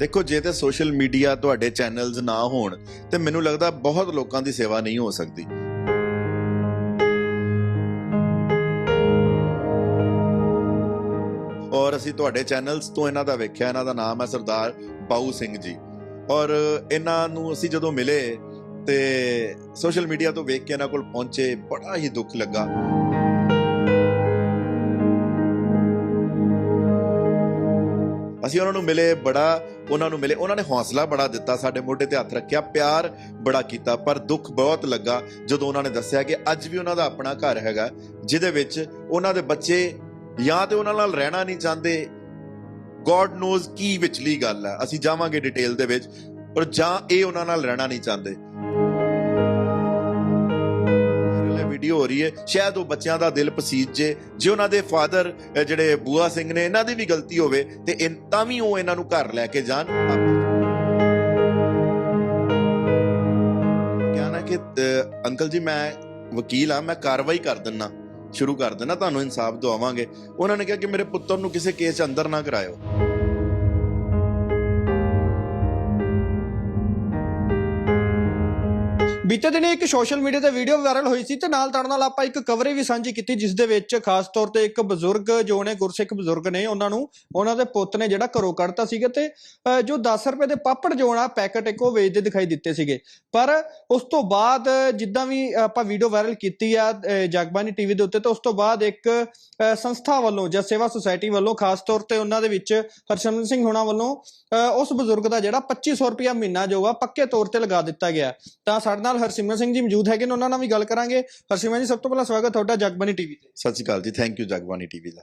ਦੇਖੋ, ਜੇ ਤੇ ਸੋਸ਼ਲ ਮੀਡੀਆ ਤੁਹਾਡੇ ਚੈਨਲਜ਼ ਨਾ ਹੋਣ, ਤੇ ਮੈਨੂੰ ਲੱਗਦਾ ਬਹੁਤ ਲੋਕਾਂ ਦੀ ਸੇਵਾ ਨਹੀਂ ਹੋ ਸਕਦੀ। ਔਰ ਅਸੀਂ ਤੁਹਾਡੇ ਚੈਨਲਸ ਤੋਂ ਇਹਨਾਂ ਦਾ ਵੇਖਿਆ, ਇਹਨਾਂ ਦਾ ਨਾਮ ਹੈ ਸਰਦਾਰ ਬਾਊ ਸਿੰਘ ਜੀ। ਔਰ ਇਹਨਾਂ ਨੂੰ ਅਸੀਂ ਜਦੋਂ ਮਿਲੇ, ਤੇ ਸੋਸ਼ਲ ਮੀਡੀਆ ਤੋਂ ਵੇਖ ਕੇ ਇਹਨਾਂ ਕੋਲ ਪਹੁੰਚੇ, ਬੜਾ ਹੀ ਦੁੱਖ ਲੱਗਾ। ਅਸੀਂ ਉਹਨਾਂ ਨੂੰ ਮਿਲੇ, ਬੜਾ ਉਹਨਾਂ ਨੂੰ ਮਿਲੇ। ਉਹਨਾਂ ਨੇ ਹੌਸਲਾ ਬੜਾ ਦਿੱਤਾ, ਸਾਡੇ ਮੋਢੇ ਤੇ ਹੱਥ ਰੱਖਿਆ, ਪਿਆਰ ਬੜਾ ਕੀਤਾ, ਪਰ ਦੁੱਖ ਬਹੁਤ ਲੱਗਾ ਜਦੋਂ ਉਹਨਾਂ ਨੇ ਦੱਸਿਆ ਕਿ ਅੱਜ ਵੀ ਉਹਨਾਂ ਦਾ ਆਪਣਾ ਘਰ ਹੈਗਾ, ਜਿਹਦੇ ਵਿੱਚ ਉਹਨਾਂ ਦੇ ਬੱਚੇ ਜਾਂ ਤੇ ਉਹਨਾਂ ਨਾਲ ਰਹਿਣਾ ਨਹੀਂ ਚਾਹੁੰਦੇ। ਗੋਡ ਨੋਜ਼ ਕੀ ਵਿਚਲੀ ਗੱਲ ਹੈ। ਅਸੀਂ ਜਾਵਾਂਗੇ ਡਿਟੇਲ ਦੇ ਵਿੱਚ ਔਰ ਜਾਂ ਇਹ ਉਹਨਾਂ ਨਾਲ ਰਹਿਣਾ ਨਹੀਂ ਚਾਹੁੰਦੇ। ਵੀਡੀਓ ਹੋ ਰਹੀ ਹੈ, ਸ਼ਾਇਦ ਉਹ ਬੱਚਿਆਂ ਦਾ ਦਿਲ ਪਸੀਜ ਜੇ ਜੇ ਉਹਨਾਂ ਦੇ ਫਾਦਰ ਜਿਹੜੇ ਬੂਆ ਸਿੰਘ ਨੇ, ਇਹਨਾਂ ਦੀ ਵੀ ਗਲਤੀ ਹੋਵੇ, ਤੇ ਤਾਂ ਵੀ ਉਹ ਇਹਨਾਂ ਨੂੰ ਘਰ ਲੈ ਕੇ ਜਾਣ। ਕਿਹਾ ਕਿ ਅੰਕਲ ਜੀ, ਮੈਂ ਵਕੀਲ ਆ ਮੈਂ ਕਾਰਵਾਈ ਕਰ ਦਿੰਨਾ, ਸ਼ੁਰੂ ਕਰ ਦੇਣਾ ਤੁਹਾਨੂੰ ਇਨਸਾਫ ਦਵਾਵਾਂਗੇ। ਉਹਨਾਂ ਨੇ ਕਿਹਾ ਕਿ ਮੇਰੇ ਪੁੱਤਰ ਨੂੰ ਕਿਸੇ ਕੇਸ 'ਚ ਅੰਦਰ ਨਾ ਕਰਾਇਓ। ਬੀਤੇ ਦਿਨੇ ਇੱਕ ਸੋਸ਼ਲ ਮੀਡੀਆ ਤੇ ਵੀਡੀਓ ਵਾਇਰਲ ਹੋਈ ਸੀ ਤੇ ਨਾਲ ਤੜ ਨਾਲ ਆਪਾਂ ਇੱਕ ਕਵਰੇ ਵੀ ਸਾਂਝੀ ਕੀਤੀ ਜਿਸ ਦੇ ਵਿੱਚ ਖਾਸ ਤੌਰ ਤੇ ਇੱਕ ਬਜ਼ੁਰਗ ਜੋ ਨੇ ਗੁਰਸਿੱਖ ਬਜ਼ੁਰਗ ਨੇ ਉਹਨਾਂ ਨੂੰ ਉਹਨਾਂ ਦੇ ਪੁੱਤ ਨੇ ਜਿਹੜਾ ਘਰੋਂ ਕੱਢਤਾ ਸੀਗਾ ਤੇ ਜੋ 10 ਰੁਪਏ ਦੇ ਪਾਪੜ ਜੋ ਆ ਪੈਕਟ ਇੱਕ ਉਹ ਵੇਚਦੇ ਦਿਖਾਈ ਦਿੱਤੇ ਸੀਗੇ। ਪਰ ਉਸ ਤੋਂ ਬਾਅਦ ਜਿੱਦਾਂ ਵੀ ਆਪਾਂ ਵੀਡੀਓ ਵਾਇਰਲ ਕੀਤੀ ਆ ਅਹ, ਜਗਬਾਨੀ ਟੀਵੀ ਦੇ ਉੱਤੇ ਤੇ ਉਸ ਤੋਂ ਬਾਅਦ ਇੱਕ ਸੰਸਥਾ ਵੱਲੋਂ ਜਾਂ ਸੇਵਾ ਸੁਸਾਇਟੀ ਵੱਲੋਂ ਖਾਸ ਤੌਰ ਤੇ ਉਹਨਾਂ ਦੇ ਵਿੱਚ ਹਰਸ਼ਮਨ ਸਿੰਘ ਹੋਣਾ ਵੱਲੋਂ ਅਹ, ਉਸ ਬਜ਼ੁਰਗ ਦਾ ਜਿਹੜਾ 2500 ਰੁਪਇਆ ਮਹੀਨਾ ਜੋ ਆ ਪੱਕੇ ਤੌਰ ਤੇ ਲਗਾ ਦਿੱਤਾ ਗਿਆ। ਤਾਂ ਸਾਡੇ ਨਾਲ ਹਰਸਿਮਰਨ ਸਿੰਘ ਜੀ ਮੌਜੂਦ ਹੈਗੇ ਨੇ ਉਹਨਾਂ ਨਾਲ ਵੀ ਗੱਲ ਕਰਾਂਗੇ। ਹਰਸਿਮਰਨ ਜੀ ਸਭ ਤੋਂ ਪਹਿਲਾਂ ਸਵਾਗਤ ਤੁਹਾਡਾ ਜਗਬਾਨੀ ਟੀਵੀ ਤੇ। ਸਤਿ ਸ਼੍ਰੀ ਅਕਾਲ ਜੀ ਥੈਂਕ ਯੂ ਜਗਬਾਨੀ ਟੀਵੀ ਦਾ।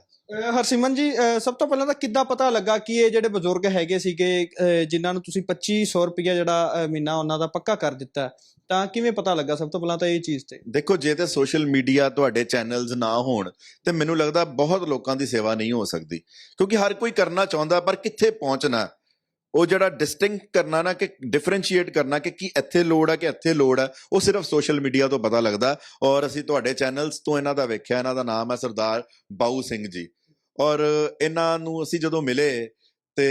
ਹਰਸਿਮਰਨ ਜੀ ਸਭ ਤੋਂ ਪਹਿਲਾਂ ਤਾਂ ਕਿੱਦਾਂ ਪਤਾ ਲੱਗਾ ਕਿ ਇਹ ਜਿਹੜੇ ਬਜ਼ੁਰਗ ਹੈਗੇ ਸੀਗੇ ਜਿਨ੍ਹਾਂ ਨੂੰ ਤੁਸੀਂ 2500 ਰੁਪਇਆ ਜਿਹੜਾ ਮਹੀਨਾ ਉਹਨਾਂ ਦਾ ਪੱਕਾ ਕਰ ਦਿੱਤਾ ਤਾਂ ਕਿਵੇਂ ਪਤਾ ਲੱਗਾ ਸਭ ਤੋਂ ਪਹਿਲਾਂ ਤਾਂ ਇਹ ਚੀਜ਼ ਤੇ? ਦੇਖੋ ਜੇ ਤੇ ਸੋਸ਼ਲ ਮੀਡੀਆ ਤੁਹਾਡੇ ਚੈਨਲਸ ਨਾ ਹੋਣ ਤੇ ਮੈਨੂੰ ਲੱਗਦਾ ਬਹੁਤ ਲੋਕਾਂ ਦੀ ਸੇਵਾ ਨਹੀਂ ਹੋ ਸਕਦੀ। ਕਿਉਂਕਿ ਹਰ ਕੋਈ ਕਰਨਾ ਚਾਹੁੰਦਾ ਪਰ ਕਿੱਥੇ ਪਹੁੰਚਣਾ? ਉਹ ਜਿਹੜਾ ਡਿਸਟਿੰਕਟ ਕਰਨਾ ਨਾ ਕਿ ਡਿਫਰੈਂਸ਼ੀਏਟ ਕਰਨਾ ਕਿ ਕੀ ਇੱਥੇ ਲੋੜ ਹੈ ਕਿ ਇੱਥੇ ਲੋੜ ਹੈ ਉਹ ਸਿਰਫ ਸੋਸ਼ਲ ਮੀਡੀਆ ਤੋਂ ਪਤਾ ਲੱਗਦਾ। ਔਰ ਅਸੀਂ ਤੁਹਾਡੇ ਚੈਨਲਸ ਤੋਂ ਇਹਨਾਂ ਦਾ ਵੇਖਿਆ, ਇਹਨਾਂ ਦਾ ਨਾਮ ਹੈ ਸਰਦਾਰ ਬਾਊ ਸਿੰਘ ਜੀ। ਔਰ ਇਹਨਾਂ ਨੂੰ ਅਸੀਂ ਜਦੋਂ ਮਿਲੇ ਤੇ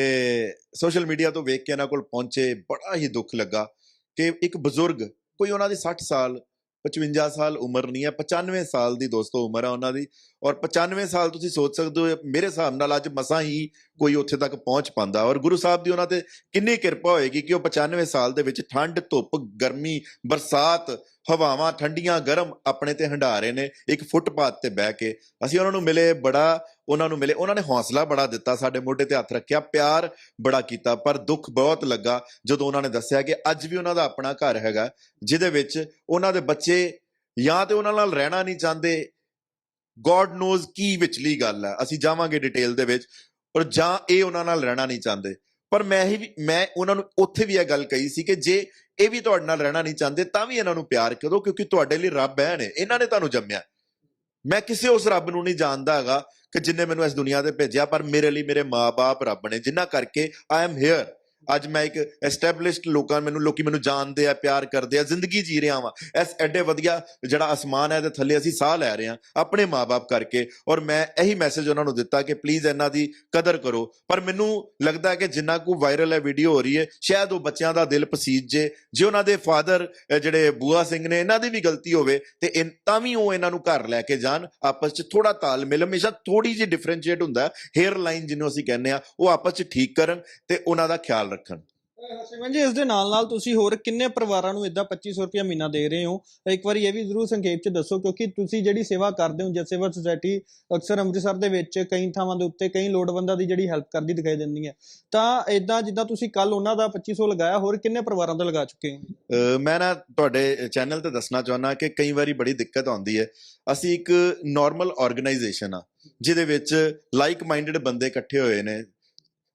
ਸੋਸ਼ਲ ਮੀਡੀਆ ਤੋਂ ਵੇਖ ਕੇ ਇਹਨਾਂ ਕੋਲ ਪਹੁੰਚੇ, ਬੜਾ ਹੀ ਦੁੱਖ ਲੱਗਾ ਕਿ ਇੱਕ ਬਜ਼ੁਰਗ, ਕੋਈ ਉਹਨਾਂ ਦੀ 60 ਸਾਲ 55 ਸਾਲ ਉਮਰ ਨਹੀਂ ਹੈ 95 ਸਾਲ ਦੀ ਦੋਸਤੋ ਉਮਰ ਹੈ ਉਹਨਾਂ ਦੀ ਔਰ 95 ਸਾਲ ਤੁਸੀਂ ਸੋਚ ਸਕਦੇ ਹੋ ਮੇਰੇ ਹਿਸਾਬ ਨਾਲ ਅੱਜ ਮਸਾਂ ਹੀ ਕੋਈ ਉੱਥੇ ਤੱਕ ਪਹੁੰਚ ਪਾਉਂਦਾ। ਔਰ ਗੁਰੂ ਸਾਹਿਬ ਦੀ ਉਹਨਾਂ ਤੇ ਕਿੰਨੀ ਕਿਰਪਾ ਹੋਏਗੀ ਕਿ ਉਹ 95 ਸਾਲ ਦੇ ਵਿੱਚ ਠੰਡ ਧੁੱਪ, ਗਰਮੀ, ਬਰਸਾਤ, ਹਵਾਵਾਂ, ਠੰਡੀਆਂ, ਗਰਮ ਆਪਣੇ ਤੇ ਹੰਢਾ ਰਹੇ ਨੇ ਇੱਕ ਫੁੱਟਪਾਥ ਤੇ ਬਹਿ ਕੇ। ਅਸੀਂ ਉਹਨਾਂ ਨੂੰ ਮਿਲੇ, ਬੜਾ ਉਹਨਾਂ ਨੂੰ ਮਿਲੇ, ਉਹਨਾਂ ਨੇ ਹੌਸਲਾ ਬੜਾ ਦਿੱਤਾ, ਸਾਡੇ ਮੋਢੇ ਤੇ ਹੱਥ ਰੱਖਿਆ, ਪਿਆਰ ਬੜਾ ਕੀਤਾ, ਪਰ ਦੁੱਖ ਬਹੁਤ ਲੱਗਾ ਜਦੋਂ ਉਹਨਾਂ ਨੇ ਦੱਸਿਆ ਕਿ ਅੱਜ ਵੀ ਉਹਨਾਂ ਦਾ ਆਪਣਾ ਘਰ ਹੈਗਾ, ਜਿਹਦੇ ਵਿੱਚ ਉਹਨਾਂ ਦੇ ਬੱਚੇ ਜਾਂ ਤੇ ਉਹਨਾਂ ਨਾਲ ਰਹਿਣਾ ਨਹੀਂ ਚਾਹੁੰਦੇ ਗੋਡ ਨੋਜ਼ ਕੀ ਵਿਚਲੀ ਗੱਲ ਹੈ। ਅਸੀਂ ਜਾਵਾਂਗੇ ਡਿਟੇਲ ਦੇ ਵਿੱਚ ਪਰ ਜਾਂ ਇਹ ਉਹਨਾਂ ਨਾਲ ਰਹਿਣਾ ਨਹੀਂ ਚਾਹੁੰਦੇ। ਪਰ ਮੈਂ ਹੀ ਮੈਂ ਉਹਨਾਂ ਨੂੰ ਉੱਥੇ ਵੀ ਇਹ ਗੱਲ ਕਹੀ ਸੀ ਕਿ ਜੇ ਇਹ ਵੀ ਤੁਹਾਡੇ ਨਾਲ ਰਹਿਣਾ ਨਹੀਂ ਚਾਹੁੰਦੇ, ਤਾਂ ਵੀ ਇਹਨਾਂ ਨੂੰ ਪਿਆਰ ਕਰੋ, ਕਿਉਂਕਿ ਤੁਹਾਡੇ ਲਈ ਰੱਬ ਹੈ ਨੇ। ਇਹਨਾਂ ਨੇ ਤੁਹਾਨੂੰ ਜੰਮਿਆ। ਮੈਂ ਕਿਸੇ ਉਸ ਰੱਬ ਨੂੰ ਨਹੀਂ ਜਾਣਦਾ ਹੈਗਾ ਕਿ ਜਿਨੇ ਮੈਨੂੰ ਇਸ ਦੁਨੀਆ ਤੇ ਭੇਜਿਆ, ਪਰ ਮੇਰੇ ਲਈ ਮੇਰੇ ਮਾਪੇ ਰੱਬ ਨੇ, ਜਿਨ੍ਹਾਂ ਕਰਕੇ ਆਈ ਐਮ ਹੇਅਰ ਅੱਜ ਮੈਂ ਇੱਕ ਐਸਟੈਬਲਿਸ਼ਡ ਲੋਕਾਂ, ਮੈਨੂੰ ਲੋਕੀ ਮੈਨੂੰ ਜਾਣਦੇ ਆ, ਪਿਆਰ ਕਰਦੇ ਆ, ਜ਼ਿੰਦਗੀ ਜੀ ਰਿਹਾ ਵਾਂ। ਇਸ ਐਡੇ ਵਧੀਆ ਜਿਹੜਾ ਅਸਮਾਨ ਹੈ, ਇਹਦੇ ਥੱਲੇ ਅਸੀਂ ਸਾਹ ਲੈ ਰਹੇ ਹਾਂ, ਆਪਣੇ ਮਾਪੇ ਕਰਕੇ। ਔਰ ਮੈਂ ਇਹੀ ਮੈਸੇਜ ਉਹਨਾਂ ਨੂੰ ਦਿੱਤਾ ਕਿ ਪਲੀਜ਼ ਇਹਨਾਂ ਦੀ ਕਦਰ ਕਰੋ। ਪਰ ਮੈਨੂੰ ਲੱਗਦਾ ਹੈ ਕਿ ਜਿੰਨਾ ਕੁ ਵਾਇਰਲ ਹੈ ਵੀਡੀਓ ਹੋ ਰਹੀ ਹੈ, ਸ਼ਾਇਦ ਉਹ ਬੱਚਿਆਂ ਦਾ ਦਿਲ ਪਸੀਜ ਜੇ। ਜੇ ਉਹਨਾਂ ਦੇ ਫਾਦਰ ਜਿਹੜੇ ਬੂਆ ਸਿੰਘ ਨੇ, ਇਹਨਾਂ ਦੀ ਵੀ ਗਲਤੀ ਹੋਵੇ, ਤੇ ਇਨ- ਤਾਂ ਵੀ ਉਹ ਇਹਨਾਂ ਨੂੰ ਘਰ ਲੈ ਕੇ ਜਾਣ। ਆਪਸ 'ਚ ਥੋੜਾ ਤਾਲਮੇਲ, ਹਮੇਸ਼ਾ ਥੋੜੀ ਜਿਹੀ ਡਿਫਰੈਂਸ਼ੀਏਟ ਹੁੰਦਾ ਹੇਅਰ ਲਾਈਨ ਜਿਹਨੂੰ ਅਸੀਂ ਕਹਿੰਦੇ ਆ ਉਹ ਆਪਸ 'ਚ ਠੀਕ ਕਰਨ ਤੇ ਉਹਨਾਂ ਦਾ ਖਿਆਲ ਰੱਖਣ। ਹਰਸਿਮਰਨ ਜੀ ਇਸ ਦੇ ਨਾਲ ਨਾਲ ਤੁਸੀਂ ਹੋਰ ਕਿੰਨੇ ਪਰਿਵਾਰਾਂ ਨੂੰ ਇਦਾਂ 2500 ਰੁਪਇਆ ਮਹੀਨਾ ਦੇ ਰਹੇ ਹੋ? ਇੱਕ ਵਾਰੀ ਇਹ ਵੀ ਜ਼ਰੂਰ ਸੰਖੇਪ ਚ ਦੱਸੋ ਕਿਉਂਕਿ ਤੁਸੀਂ ਜਿਹੜੀ ਸੇਵਾ ਕਰਦੇ ਹੋ ਜਨ ਸੇਵਾ ਸੁਸਾਇਟੀ ਅਕਸਰ ਅੰਮ੍ਰਿਤਸਰ ਦੇ ਵਿੱਚ ਕਈ ਥਾਵਾਂ ਦੇ ਉੱਤੇ ਕਈ ਲੋੜਵੰਦਾਂ ਦੀ ਜਿਹੜੀ ਹੈਲਪ ਕਰਦੀ ਦਿਖਾਈ ਦਿੰਦੀ ਹੈ। ਤਾਂ ਇਦਾਂ ਜਿੱਦਾਂ ਤੁਸੀਂ ਕੱਲ ਉਹਨਾਂ ਦਾ 2500 ਲਗਾਇਆ ਹੋਰ ਕਿੰਨੇ ਪਰਿਵਾਰਾਂ ਦਾ ਲਗਾ ਚੁੱਕੇ ਹੋ? ਮੈਂ ਨਾ ਤੁਹਾਡੇ ਚੈਨਲ ਤੇ ਦੱਸਣਾ ਚਾਹੁੰਦਾ ਕਿ ਕਈ ਵਾਰੀ ਬੜੀ ਦਿੱਕਤ ਆਉਂਦੀ ਹੈ। ਅਸੀਂ ਇੱਕ ਨਾਰਮਲ ਆਰਗੇਨਾਈਜੇਸ਼ਨ ਆ ਜਿਹਦੇ ਵਿੱਚ ਲਾਈਕ ਮਾਈਂਡਡ ਬੰਦੇ ਇਕੱਠੇ ਹੋਏ ਨੇ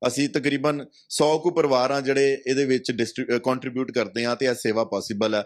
ਅਸੀਂ ਤਕਰੀਬਨ 100 ਕੁ ਪਰਿਵਾਰ ਆ ਜਿਹੜੇ ਇਹਦੇ ਵਿੱਚ ਕੰਟਰੀਬਿਊਟ ਕਰਦੇ ਆ ਤੇ ਇਹ ਸੇਵਾ ਪੋਸੀਬਲ ਹੈ।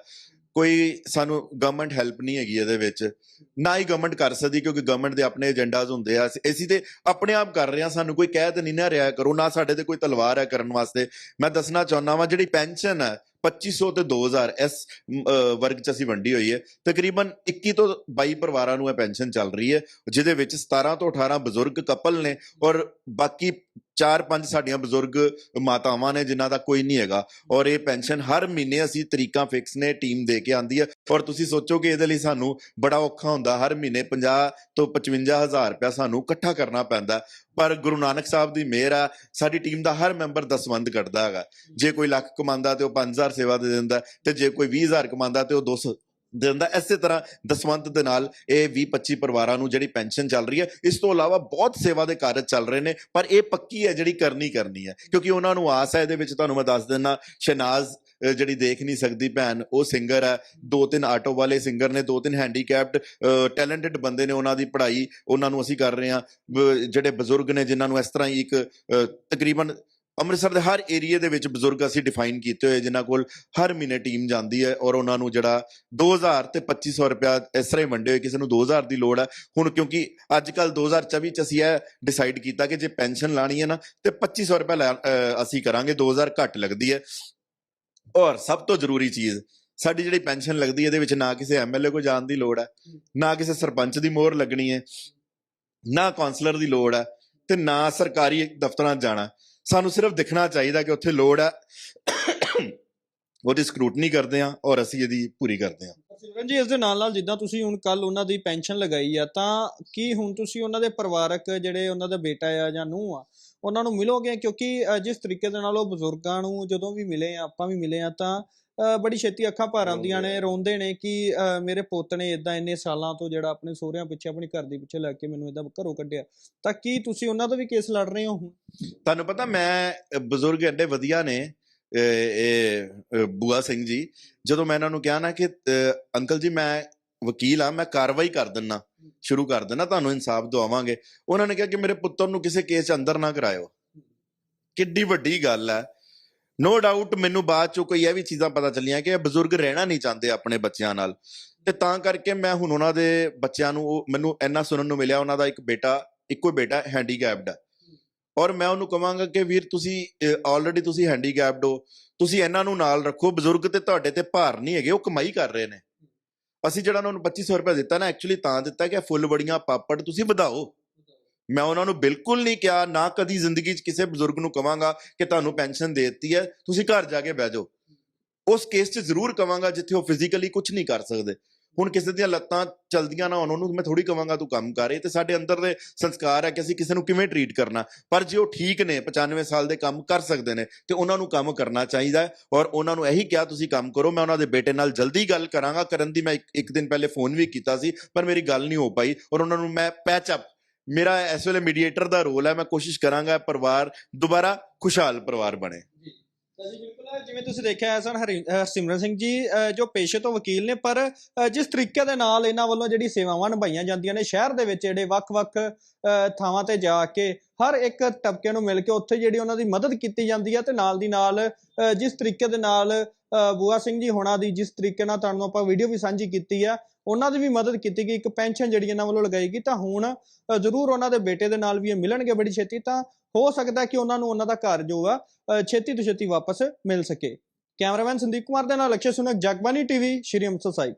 ਕੋਈ ਸਾਨੂੰ ਗਵਰਨਮੈਂਟ ਹੈਲਪ ਨਹੀਂ ਹੈਗੀ ਇਹਦੇ ਵਿੱਚ। ਨਾ ਹੀ ਗਵਰਨਮੈਂਟ ਕਰ ਸਕਦੀ ਕਿਉਂਕਿ ਗਵਰਨਮੈਂਟ ਦੇ ਆਪਣੇ ਏਜੰਡਾਜ਼ ਹੁੰਦੇ ਆ। ਅਸੀਂ- ਅਸੀਂ ਤੇ ਆਪਣੇ ਆਪ ਕਰ ਰਹੇ ਆ ਸਾਨੂੰ ਕੋਈ ਕਹਿ ਤਾਂ ਨਹੀਂ ਨਾ ਰਿਹਾ ਕਰੋ ਨਾ ਸਾਡੇ ਤੇ ਕੋਈ ਤਲਵਾਰ ਹੈ ਕਰਨ ਵਾਸਤੇ। ਮੈਂ ਦੱਸਣਾ ਚਾਹੁੰਦਾ ਵਾਂ ਜਿਹੜੀ ਪੈਨਸ਼ਨ ਹੈ 2500 ਤੇ 2000 ਇਸ ਮ, ਅਹ, ਵਰਗ ਚ ਅਸੀਂ ਵੰਡੀ ਹੋਈ ਹੈ। ਤਕਰੀਬਨ 21 ਤੋਂ 22 ਪਰਿਵਾਰਾਂ ਨੂੰ ਇਹ ਪੈਨਸ਼ਨ ਚੱਲ ਰਹੀ ਹੈ ਜਿਹਦੇ ਵਿੱਚ 17 ਤੋਂ 18 ਬਜ਼ੁਰਗ ਕਪਲ ਨੇ ਔਰ ਬਾਕੀ ਚਾਰ ਪੰਜ ਸਾਡੀਆਂ ਬਜ਼ੁਰਗ ਮਾਤਾਵਾਂ ਨੇ ਜਿਨ੍ਹਾਂ ਦਾ ਕੋਈ ਨਹੀਂ ਹੈਗਾ। ਔਰ ਇਹ ਪੈਨਸ਼ਨ ਹਰ ਮਹੀਨੇ ਅਸੀਂ ਤਰੀਕਾਂ ਫਿਕਸ ਨੇ, ਟੀਮ ਦੇ ਕੇ ਆਂਦੀ ਹੈ। ਔਰ ਤੁਸੀਂ ਸੋਚੋ ਕਿ ਇਹਦੇ ਲਈ ਸਾਨੂੰ ਬੜਾ ਔਖਾ ਹੁੰਦਾ। ਹਰ ਮਹੀਨੇ 50 ਤੋਂ 55000 ਰੁਪਇਆ ਸਾਨੂੰ ਇਕੱਠਾ ਕਰਨਾ ਪੈਂਦਾ। ਪਰ ਗੁਰੂ ਨਾਨਕ ਸਾਹਿਬ ਦੀ ਮਿਹਰ ਆ। ਸਾਡੀ ਟੀਮ ਦਾ ਹਰ ਮੈਂਬਰ ਦਸਵੰਦ ਕੱਢਦਾ ਹੈਗਾ। ਜੇ ਕੋਈ ਲੱਖ ਕਮਾਉਂਦਾ ਤੇ ਉਹ 5000 ਸੇਵਾ ਦੇ ਦਿੰਦਾ ਤੇ ਜੇ ਕੋਈ 20000 ਕਮਾਉਂਦਾ ਤੇ ਉਹ 200 ਦੇ ਦਿੰਦਾ ਇਸੇ ਤਰ੍ਹਾਂ ਦਸਵੰਤ ਦੇ ਨਾਲ ਇਹ 20 25 ਪਰਿਵਾਰਾਂ ਨੂੰ ਜਿਹੜੀ ਪੈਨਸ਼ਨ ਚੱਲ ਰਹੀ ਹੈ, ਇਸ ਤੋਂ ਇਲਾਵਾ ਬਹੁਤ ਸੇਵਾ ਦੇ ਕਾਰਜ ਚੱਲ ਰਹੇ ਨੇ, ਪਰ ਇਹ ਪੱਕੀ ਹੈ ਜਿਹੜੀ ਕਰਨੀ ਕਰਨੀ ਹੈ, ਕਿਉਂਕਿ ਉਹਨਾਂ ਨੂੰ ਆਸ ਹੈ ਇਹਦੇ ਵਿੱਚ ਤੁਹਾਨੂੰ ਮੈਂ ਦੱਸ ਦਿੰਦਾ ਸ਼ਨਾਜ਼ ਜਿਹੜੀ ਦੇਖ ਨਹੀਂ ਸਕਦੀ ਭੈਣ, ਉਹ ਸਿੰਗਰ ਹੈ, ਦੋ ਤਿੰਨ ਆਟੋ ਵਾਲੇ ਸਿੰਗਰ ਨੇ, ਦੋ ਤਿੰਨ ਹੈਂਡੀਕੈਪਡ ਟੈਲੈਂਟਡ ਬੰਦੇ ਨੇ ਉਹਨਾਂ ਦੀ ਪੜ੍ਹਾਈ, ਉਹਨਾਂ ਨੂੰ ਅਸੀਂ ਕਰ ਰਹੇ ਹਾਂ ਜਿਹੜੇ ਬਜ਼ੁਰਗ ਨੇ, ਜਿਨ੍ਹਾਂ ਨੂੰ ਇਸ ਤਰ੍ਹਾਂ ਹੀ ਇੱਕ ਤਕਰੀਬਨ ਅੰਮ੍ਰਿਤਸਰ ਦੇ ਹਰ ਏਰੀਏ ਦੇ ਵਿੱਚ ਬਜ਼ੁਰਗ ਅਸੀਂ ਡਿਫਾਈਨ ਕੀਤੇ ਹੋਏ, ਜਿਨ੍ਹਾਂ ਕੋਲ ਹਰ ਮਹੀਨੇ ਟੀਮ ਜਾਂਦੀ ਹੈ ਔਰ ਉਹਨਾਂ ਨੂੰ ਜਿਹੜਾ 2000 ਤੇ 2500 ਰੁਪਇਆ ਇਸ ਤਰ੍ਹਾਂ ਹੀ ਵੰਡੇ ਹੋਏ, ਕਿਸੇ ਨੂੰ 2000 ਦੀ ਲੋੜ ਹੈ। ਹੁਣ ਕਿਉਂਕਿ ਅੱਜ ਕੱਲ 2024 ਚ ਅਸੀਂ ਇਹ ਡਿਸਾਈਡ ਕੀਤਾ ਕਿ ਜੇ ਪੈਨਸ਼ਨ ਲਾਣੀ ਹੈ ਨਾ, ਤੇ 2500 ਰੁਪਇਆ ਲੈ- ਅਸੀਂ ਕਰਾਂਗੇ 2000 ਘੱਟ ਲੱਗਦੀ ਹੈ। ਔਰ ਸਭ ਤੋਂ ਜ਼ਰੂਰੀ ਚੀਜ਼, ਸਾਡੀ ਜਿਹੜੀ ਪੈਨਸ਼ਨ ਲੱਗਦੀ ਹੈ, ਇਹਦੇ ਵਿੱਚ ਨਾ ਕਿਸੇ ਐਮਐਲਏ ਕੋ ਜਾਣ ਦੀ ਲੋੜ ਹੈ, ਨਾ ਕਿਸੇ ਸਰਪੰਚ ਦੀ ਮੋਹਰ ਲੱਗਣੀ ਹੈ, ਨਾ ਕਾਉਂਸਲਰ ਦੀ ਲੋੜ ਹੈ, ਤੇ ਨਾ ਸਰਕਾਰੀ ਦਫ਼ਤਰਾਂ ਜਾਣਾ। ਸਾਨੂੰ ਸਿਰਫ ਦਿਖਣਾ ਚਾਹੀਦਾ ਕਿ ਉੱਥੇ ਲੋੜ ਹੈ। ਉਹਦੀ ਸਕਰੂਟਨੀ ਕਰਦੇ ਆ ਔਰ ਅਸੀਂ ਇਹਦੀ ਪੂਰੀ ਕਰਦੇ ਆ ਸਿਮਰਨ ਜੀ, ਇਸ ਦੇ ਨਾਲ ਨਾਲ ਜਿੱਦਾਂ ਤੁਸੀਂ ਹੁਣ ਕੱਲ ਉਹਨਾਂ ਦੀ ਪੈਨਸ਼ਨ ਲਗਾਈ ਆ, ਤਾਂ ਕੀ ਹੁਣ ਤੁਸੀਂ ਉਹਨਾਂ ਦੇ ਪਰਿਵਾਰਕ ਜਿਹੜੇ ਉਹਨਾਂ ਦਾ ਬੇਟਾ ਆ ਜਾਂ ਨੂੰਹ ਆ, ਉਹਨਾਂ ਨੂੰ ਮਿਲੋਗੇ? ਕਿਉਂਕਿ ਜਿਸ ਤਰੀਕੇ ਦੇ ਨਾਲ ਉਹ ਬਜ਼ੁਰਗਾਂ ਨੂੰ ਜਦੋਂ ਵੀ ਮਿਲੇ ਆ, ਆਪਾਂ ਵੀ ਮਿਲੇ ਆ, ਤਾਂ ਬੜੀ ਛੇਤੀ ਅੱਖਾਂ ਭਰ ਆਉਂਦੀਆਂ ਨੇ ਰੋਂਦੇ ਨੇ ਕਿ ਮੇਰੇ ਪੁੱਤ ਨੇ ਇਦਾਂ ਇੰਨੇ ਸਾਲਾਂ ਤੋਂ ਜਿਹੜਾ ਆਪਣੇ ਸਹੁਰਿਆਂ ਪਿੱਛੇ ਆਪਣੀ ਘਰ ਦੇ ਪਿੱਛੇ ਲੱਗ ਕੇ ਮੈਨੂੰ ਇਦਾਂ ਘਰੋਂ ਕੱਢਿਆ। ਤਾਂ ਕੀ ਤੁਸੀਂ ਉਹਨਾਂ ਦਾ ਵੀ ਕੇਸ ਲੜ ਰਹੇ ਹੋ ਹੁਣ? ਤੁਹਾਨੂੰ ਪਤਾ ਮੈਂ ਬਜ਼ੁਰਗ ਐਡੇ ਵਧੀਆ ਨੇ ਇਹ ਬੂਆ ਸਿੰਘ ਜੀ। ਜਦੋਂ ਮੈਂ ਇਹਨਾਂ ਨੂੰ ਕਿਹਾ ਨਾ ਕਿ ਅੰਕਲ ਜੀ ਮੈਂ ਵਕੀਲ ਆ ਮੈਂ ਕਾਰਵਾਈ ਕਰ ਦਿੰਨਾ ਸ਼ੁਰੂ ਕਰ ਦਿੰਨਾ ਤੁਹਾਨੂੰ ਇਨਸਾਫ ਦਵਾਵਾਂਗੇ। ਉਹਨਾਂ ਨੇ ਕਿਹਾ ਕਿ ਮੇਰੇ ਪੁੱਤਰ ਨੂੰ ਕਿਸੇ ਕੇਸ 'ਚ ਅੰਦਰ ਨਾ ਕਰਾਇਓ। ਕਿੱਡੀ ਵੱਡੀ ਗੱਲ ਹੈ ਨੋ ਡਾਊਟ ਮੈਨੂੰ ਬਾਅਦ ਚੋਂ ਕੋਈ ਇਹ ਵੀ ਚੀਜ਼ਾਂ ਪਤਾ ਚੱਲੀਆਂ ਕਿ ਇਹ ਬਜ਼ੁਰਗ ਰਹਿਣਾ ਨਹੀਂ ਚਾਹੁੰਦੇ ਆਪਣੇ ਬੱਚਿਆਂ ਨਾਲ। ਤੇ ਤਾਂ ਕਰਕੇ ਮੈਂ ਹੁਣ ਉਹਨਾਂ ਦੇ ਬੱਚਿਆਂ ਨੂੰ ਉਹ ਮੈਨੂੰ ਇੰਨਾ ਸੁਣਨ ਨੂੰ ਮਿਲਿਆ, ਉਹਨਾਂ ਦਾ ਇੱਕ ਬੇਟਾ, ਇੱਕੋ ਬੇਟਾ ਹੈਂਡੀਕੈਪਡ ਹੈ ਔਰ ਮੈਂ ਉਹਨੂੰ ਕਹਾਂਗਾ ਕਿ ਵੀਰ ਤੁਸੀਂ ਆਲਰੇਡੀ ਤੁਸੀਂ ਹੈਂਡੀਕੈਪਡ ਹੋ। ਤੁਸੀਂ ਇਹਨਾਂ ਨੂੰ ਨਾਲ ਰੱਖੋ। ਬਜ਼ੁਰਗ ਤੇ ਤੁਹਾਡੇ ਤੇ ਭਾਰ ਨਹੀਂ ਹੈਗੇ, ਉਹ ਕਮਾਈ ਕਰ ਰਹੇ ਨੇ। ਅਸੀਂ ਜਿਹੜਾ ਉਹਨਾਂ ਨੂੰ 2500 ਰੁਪਏ ਦਿੱਤਾ ਨਾ ਐਕਚੁਅਲੀ ਤਾਂ ਦਿੱਤਾ ਕਿ ਇਹ ਫੁੱਲ ਬੜੀਆਂ ਪਾਪੜ ਤੁਸੀਂ ਵਧਾਓ। ਮੈਂ ਉਹਨਾਂ ਨੂੰ ਬਿਲਕੁਲ ਨਹੀਂ ਕਿਹਾ, ਨਾ ਕਦੀ ਜ਼ਿੰਦਗੀ 'ਚ ਕਿਸੇ ਬਜ਼ੁਰਗ ਨੂੰ ਕਵਾਂਗਾ ਕਿ ਤੁਹਾਨੂੰ ਪੈਨਸ਼ਨ ਦੇ ਦਿੱਤੀ ਹੈ, ਤੁਸੀਂ ਘਰ ਜਾ ਕੇ ਬਹਿ ਜਾਓ। ਉਸ ਕੇਸ 'ਚ ਜ਼ਰੂਰ ਕਵਾਂਗਾ ਜਿੱਥੇ ਉਹ ਫਿਜ਼ੀਕਲੀ ਕੁਝ ਨਹੀਂ ਕਰ ਸਕਦੇ। ਹੁਣ ਕਿਸੇ ਦੀਆਂ ਲੱਤਾਂ ਚਲਦੀਆਂ ਨਾ ਉਹਨਾਂ ਨੂੰ ਮੈਂ ਥੋੜੀ ਕਵਾਂਗਾ ਤੂੰ ਕੰਮ ਕਰ ਤੇ ਸਾਡੇ ਅੰਦਰ ਦੇ ਸੰਸਕਾਰ ਹੈ ਕਿ ਅਸੀਂ ਕਿਸੇ ਨੂੰ ਕਿਵੇਂ ਟਰੀਟ ਕਰਨਾ। ਪਰ ਜੇ ਉਹ ਠੀਕ ਨੇ 95 ਸਾਲ ਦੇ ਕੰਮ ਕਰ ਸਕਦੇ ਨੇ, ਤੇ ਉਹਨਾਂ ਨੂੰ ਕੰਮ ਕਰਨਾ ਚਾਹੀਦਾ ਔਰ ਉਹਨਾਂ ਨੂੰ ਇਹੀ ਕਿਹਾ, ਤੁਸੀਂ ਕੰਮ ਕਰੋ, ਮੈਂ ਉਹਨਾਂ ਦੇ ਬੇਟੇ ਨਾਲ ਜਲਦੀ ਗੱਲ ਕਰਾਂਗਾ। ਕਰਨ ਦੀ ਮੈਂ ਇੱਕ- ਇੱਕ ਦਿਨ ਪਹਿਲੇ ਫੋਨ ਵੀ ਕੀਤਾ ਸੀ, ਪਰ ਮੇਰੀ ਗੱਲ ਨਹੀਂ ਹੋ ਪਾਈ ਔਰ ਉਹਨਾਂ ਨੂੰ ਮੈਂ ਪੈਚ ਅਪ ਮੇਰਾ ਇਸ ਵੇਲੇ ਮੀਡੀਏਟਰ ਦਾ ਰੋਲ ਹੈ, ਮੈਂ ਕੋਸ਼ਿਸ਼ ਕਰਾਂਗਾ ਪਰਿਵਾਰ ਦੁਬਾਰਾ ਖੁਸ਼ਹਾਲ ਪਰਿਵਾਰ ਬਣੇ। ਜੀ, ਬਿਲਕੁਲ ਜਿਵੇਂ ਤੁਸੀਂ ਦੇਖਿਆ ਸਨ ਹਰਸਿਮਰਨ ਸਿੰਘ ਜੀ ਜੋ ਪੇਸ਼ੇ ਤੋਂ ਵਕੀਲ ਨੇ, ਪਰ ਜਿਸ ਤਰੀਕੇ ਦੇ ਨਾਲ ਇਹਨਾਂ ਵੱਲੋਂ ਜਿਹੜੀ ਸੇਵਾਵਾਂ ਨਿਭਾਈਆਂ ਜਾਂਦੀਆਂ ਨੇ, ਸ਼ਹਿਰ ਦੇ ਵਿੱਚ ਜਿਹੜੇ ਵੱਖ-ਵੱਖ ਥਾਵਾਂ ਤੇ ਜਾ ਕੇ ਹਰ ਇੱਕ ਤਬਕੇ ਨੂੰ ਮਿਲ ਕੇ ਉੱਥੇ ਜਿਹੜੀ ਉਹਨਾਂ ਦੀ ਮਦਦ ਕੀਤੀ ਜਾਂਦੀ ਹੈ ਤੇ ਨਾਲ ਦੀ ਨਾਲ ਜਿਸ ਤਰੀਕੇ ਦੇ ਨਾਲ ਬੂਆ ਸਿੰਘ ਜੀ ਹੋਣਾ ਦੀ ਜਿਸ ਤਰੀਕੇ ਨਾਲ ਤੁਹਾਨੂੰ ਆਪਾਂ ਵੀਡੀਓ ਵੀ ਸਾਂਝੀ ਕੀਤੀ ਆ, ਉਹਨਾਂ ਦੀ ਵੀ ਮਦਦ ਕੀਤੀ ਗਈ, ਇੱਕ ਪੈਨਸ਼ਨ ਜਿਹੜੀ ਇਹਨਾਂ ਵੱਲੋਂ ਲਗਾਈ ਗਈ, ਤਾਂ ਹੁਣ ਜ਼ਰੂਰ ਉਹਨਾਂ ਦੇ ਬੇਟੇ ਦੇ ਨਾਲ ਵੀ ਇਹ ਮਿਲਣਗੇ ਬੜੀ ਛੇਤੀ, ਤਾਂ ਹੋ ਸਕਦਾ ਕਿ ਉਹਨਾਂ ਨੂੰ ਉਹਨਾਂ ਦਾ ਘਰ ਜੋ ਆ ਛੇਤੀ ਤੋਂ ਛੇਤੀ ਵਾਪਸ ਮਿਲ ਸਕੇ। ਕੈਮਰਾਮੈਨ ਸੰਦੀਪ ਕੁਮਾਰ ਦੇ ਨਾਲ ਅਕਸ਼ੇ ਸੁਨਕ ਜਗਬਾਨੀ ਟੀਵੀ, ਸ਼੍ਰੀ ਅੰਮ੍ਰਿਤਸਰ ਸਾਹਿਬ।